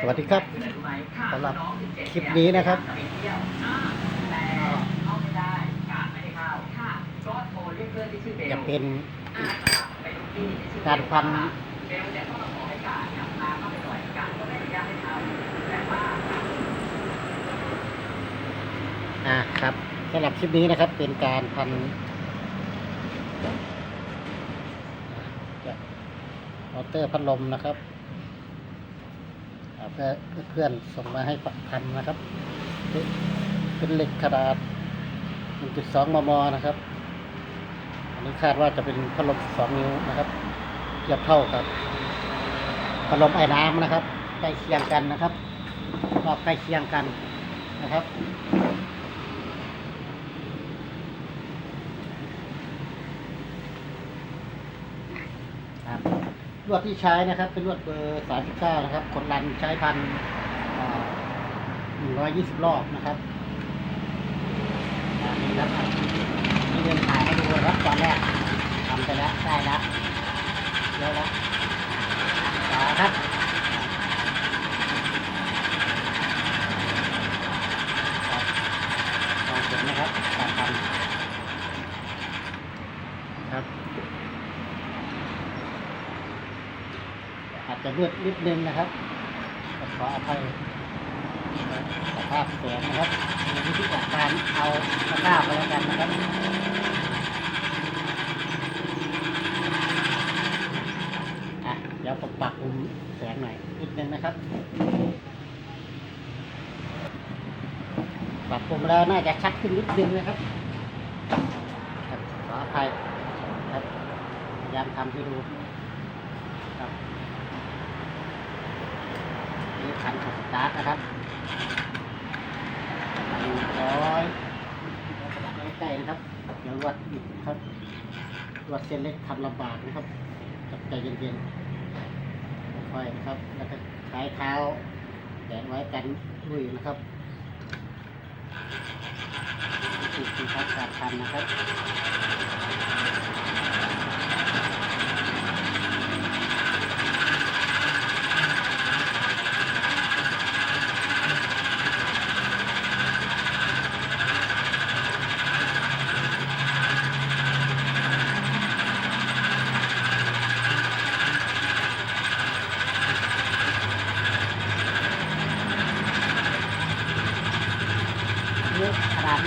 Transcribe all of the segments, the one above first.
สวัสดีครับสำหรับคลิปนี้นะครับจะเป็นการพันอ่าครับสำหรับคลิปนี้นะครับเป็นการพันมอเตอร์พัดลมนะครับอ่า เพื่อเพื่อนส่งมาให้ปักพันนะครับ เป็นเหล็กขนาด 1.2 มมนะครับ อันนี้คาดว่าจะเป็นพัดลม 2 นิ้วนะครับเทียบเท่ากับพัดลมไอ้น้ำนะครับใกล้เคียงกันนะครับรอบใกล้เคียงกันนะครับ ลวดที่ใช้นะครับ เป็นลวดเบอร์39นะครับคนรันใช้พันหนึ่งร้อยยี่สิบรอบนะครับอ่นี่ครับนี่เดินถ่ายให้ดูนะครับตอนแรกทำไปแล้วได้แล้วเยอะแล้วต่อครับครับลองเห็นนะครับการทำครับ อา จะมืดนิดนึงนะครับขออภัยสภาพแสงนะครับมีวิธีการเอาตะกร้าไปแล้วกันนะครับอะเดี๋ยวผมปรับมุมแสงหน่อยนิดนึงนะครับปรับปรุงแล้วน่าจะชัดขึ้นนิดนึงนะครับครับขออภัยครับพยายามทำให้ดูครับ คันของสตาร์ทนะครับหนึ่งร้อยใกล้ๆนะครับ เดี๋ยววัดอีกครับวัดเส้นเล็กทำลำบากนะครับจับใจเย็นๆค่อยนะครับ แล้วก็ใช้เท้าแตะไว้กันลุยนะครับนี่คือทักษะทำนะครับ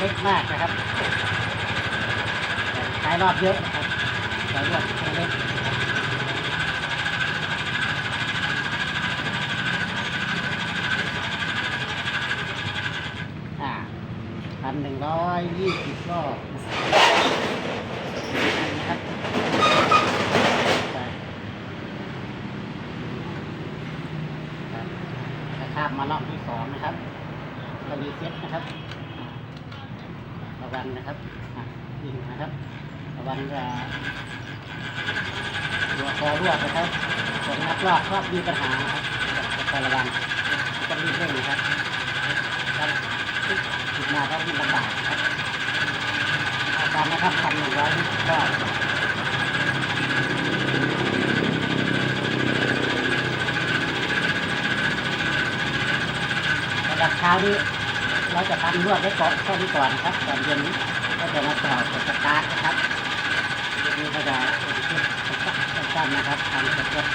เล็กมากนะครับใช้รอบเยอะนะครับใช้รอบเล็กอ่าพันหนึ่งร้อยยี่สิบรอบนะครับไปครับถ้าข้ามมารอบที่สองนะครับก็รีเซ็ตนะครับ วังนะครับยิงนะครับระวังตัวคอรั่วนะครับคนนักรอบชอบมีปัญหาครับก็ระวังต้องรีบเร่งนะครับการติดมาก็มีลำบากครับอาการนะครับพันหนึ่งร้อยยี่สิบรอบระดับเช้านี้ เราจะทำนวดไว้ก่อนแค่นี้ก่อนครับตอนเย็นนี้ก็จะมาต่อกสตาร์ทนะครับนี้ก็จะสั้นๆนะครับทำสเก็ต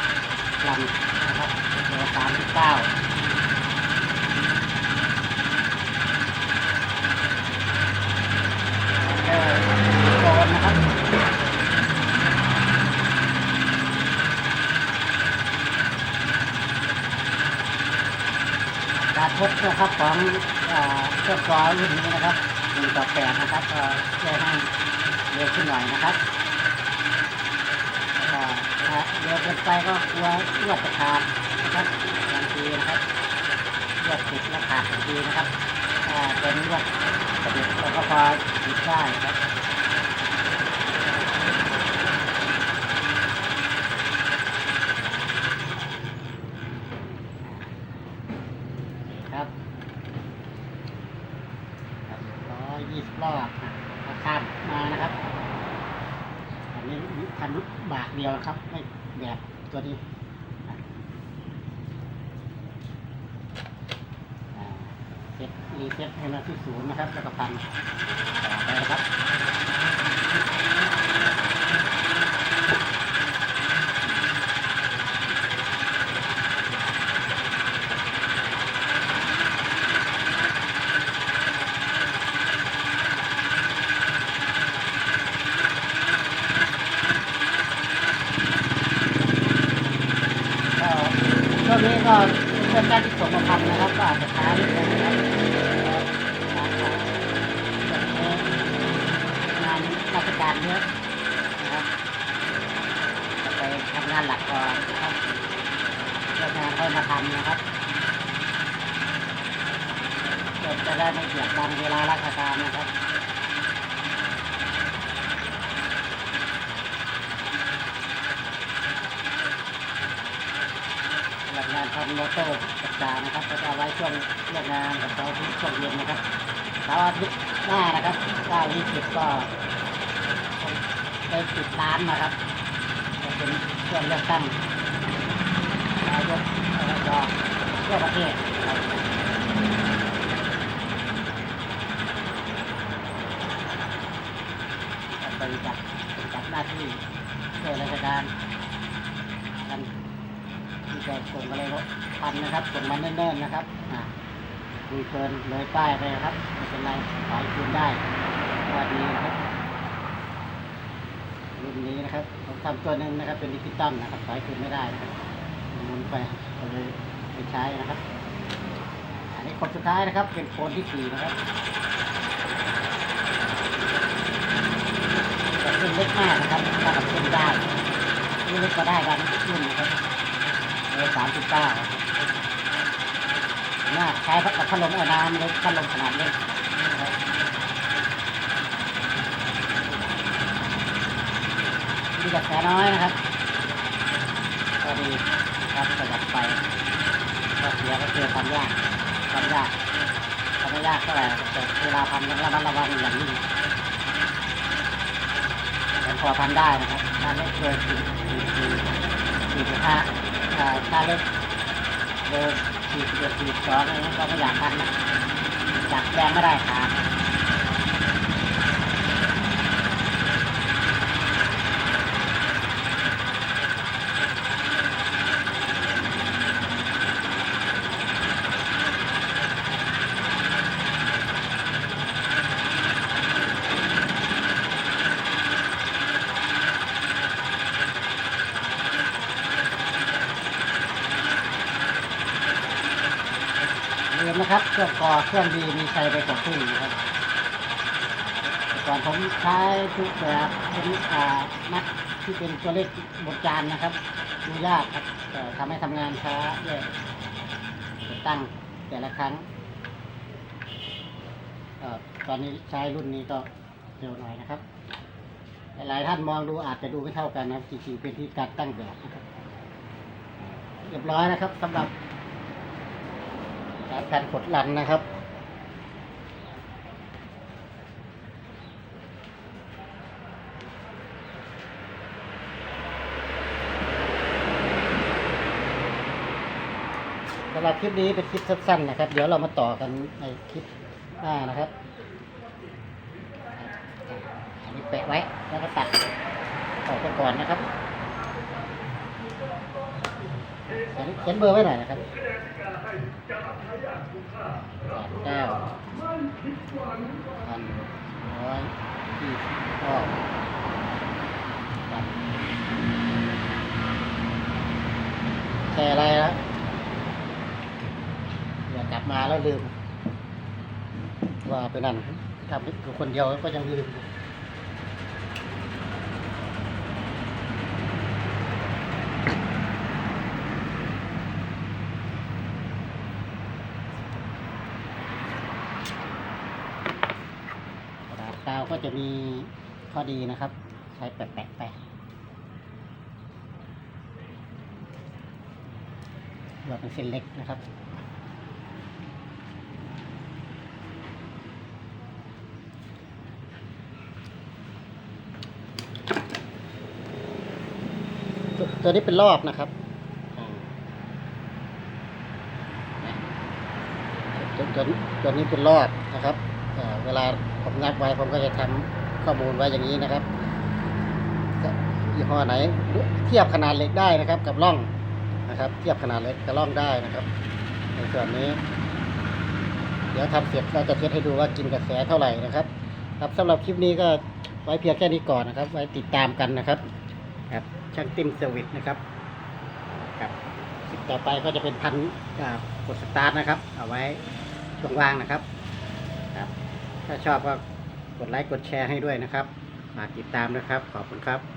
ลำนะครับเบอร์สามสิบเก้าเออโกนนะครับการทดนะครับของ เอ่อเครื่องกรอรุ่นนี้นะครับหนึ่งต่อแปดนะครับก็ช่วยให้เร็วขึ้นหน่อยนะครับแล้วก็ถ้าเร็วเกินไปก็กลัวเลือดจะขาดนะครับบางทีนะครับเลือดติดและขาดบางทีนะครับถ้าเป็นเลือดติดเราก็พอติดได้ครับครับ ดียวครับ ไม่แบบตัวนี้เซ็ตรีเซ็ตให้มาที่ศูนย์นะครับ แล้วก็พันต่อไปนะครับ พื่อนการที่ส่งมาทำนะครับก็อาจจะช้านิดนึงนะครับช้าค่ะช่วงนี้งานราชการเยอะนะครับจะไปทำงานหลักก่อนนะครับเลิกงานค่อยมาทำนะครับจะได้ไม่เสียบังเวลาราชการนะครับ หลักงานทำโลโต้ศึกษานะครับก็จะไว้ช่วงเลิกงานกับเราทิตย์ช่วงเย็นนะครับเสาร์อาทิตย์หน้านะครับเก้ายี่สิบก็ได้สิบล้านนะครับจะเป็นช่วงเลือกตั้งนายกอบจทั่วประเทศครับก็ปฏิบัติปฏิบัติหน้าที่ช่วยราชการกัน ที่จะส่งอะไรรถพันนะครับส่งมาเนิ่นๆนะครับอ่าคุยเกินเลยป้ายไปนะครับไม่เป็นไรขายคืนได้ก็ดีนะครับรุ่นนี้นะครับผมทำตัวหนึ่งนะครับ เป็นดิจิตอลนะครับขายคืนไม่ได้นะครับหมุนไปเลยไปใช้นะครับ อันนี้คนสุดท้ายนะครับ เป็นโคนที่สี่นะครับแต่ขึ้นเล็กมากนะครับถ้ากับขึ้นได้นี่เล็กก็ได้บางรุ่นนะครับ เอสามสิบเก้าหน่าใช้พัดกับพัดลมไอ้น้ำเล็กพัดลมขนาดเล็กมีกระแสน้อยนะครับก็ดีครับประหยัดไฟก็เสียก็คือทำยากทำยากทำไม่ยากเท่าไหร่แต่เวลาทำต้องระมัดระวังอย่างยิ่งแต่พอทำได้นะครับถ้าไม่เกินสี่สี่สี่สี่สิบห้า เอ่อถ้าเล็กเบอร์สี่สิบเอ็ดสี่สิบสองอะไรเงี้ยก็ไม่อยากทำนะจับแดงไม่ได้ขา เรียนะครับ เครื่องกอเครื่องดีมีชัยไปกว่าครึ่งนะครับก่อนผมใช้ทุกแบบเป็นอ่านักที่เป็นตัวเลขบนจานนะครับดูยากครับทำให้ทำงานช้าด้วยตั้งแต่ละครั้งออตอนนี้ใช้รุ่นนี้ก็เร็วหน่อยนะครับ หลายท่านมองดูอาจจะดูไม่เท่ากันนะจริงๆเป็นที่การตั้งแบบนะครับเรียบร้อยนะครับสำหรับ การกดลันนะครับ สำหรับคลิปนี้เป็นคลิปสั้นๆนะครับ เดี๋ยวเรามาต่อกันในคลิปหน้านะครับ อันนี้แปะไว้แล้วก็ตัดออกไปก่อนนะครับเขียนเขียนเบอร์ไว้หน่อยนะครับ แปดเก้าพันร้อยยี่สิบก็แชร์อะไรแล้วอยากลับมาแล้วลืม ว่าไปนั่นทำคนเดียวก็ยังลืม กระดาษ ก็จะมีข้อดีนะครับ ใช้แปะแปะแปะเราเป็นเส้นเล็กนะครับตัวนี้เป็นรอบนะครับอ่าเนี่ยจนจนจนนี้เป็นรอบนะครับ เวลาผมนับไว้ผมก็จะทำข้อมูลไว้อย่างนี้นะครับยี่ห้อไหนเทียบขนาดเล็กได้นะครับ กับร่องนะครับ เทียบขนาดเล็กกับร่องได้นะครับ ในส่วนนี้ เดี๋ยวทำเสร็จเราจะเทสให้ดูว่ากินกระแสเท่าไหร่นะครับ ครับสำหรับคลิปนี้ก็ไว้เพียงแค่นี้ก่อนนะครับ ไว้ติดตามกันนะครับครับช่างติ้มเซอร์วิสนะครับครับคลิปต่อไปก็จะเป็นพันกดสตาร์ทนะครับ เอาไว้ช่วงว่างนะครับ ถ้าชอบก็กดไลค์กดแชร์ให้ด้วยนะครับฝากติดตามนะครับ ขอบคุณครับ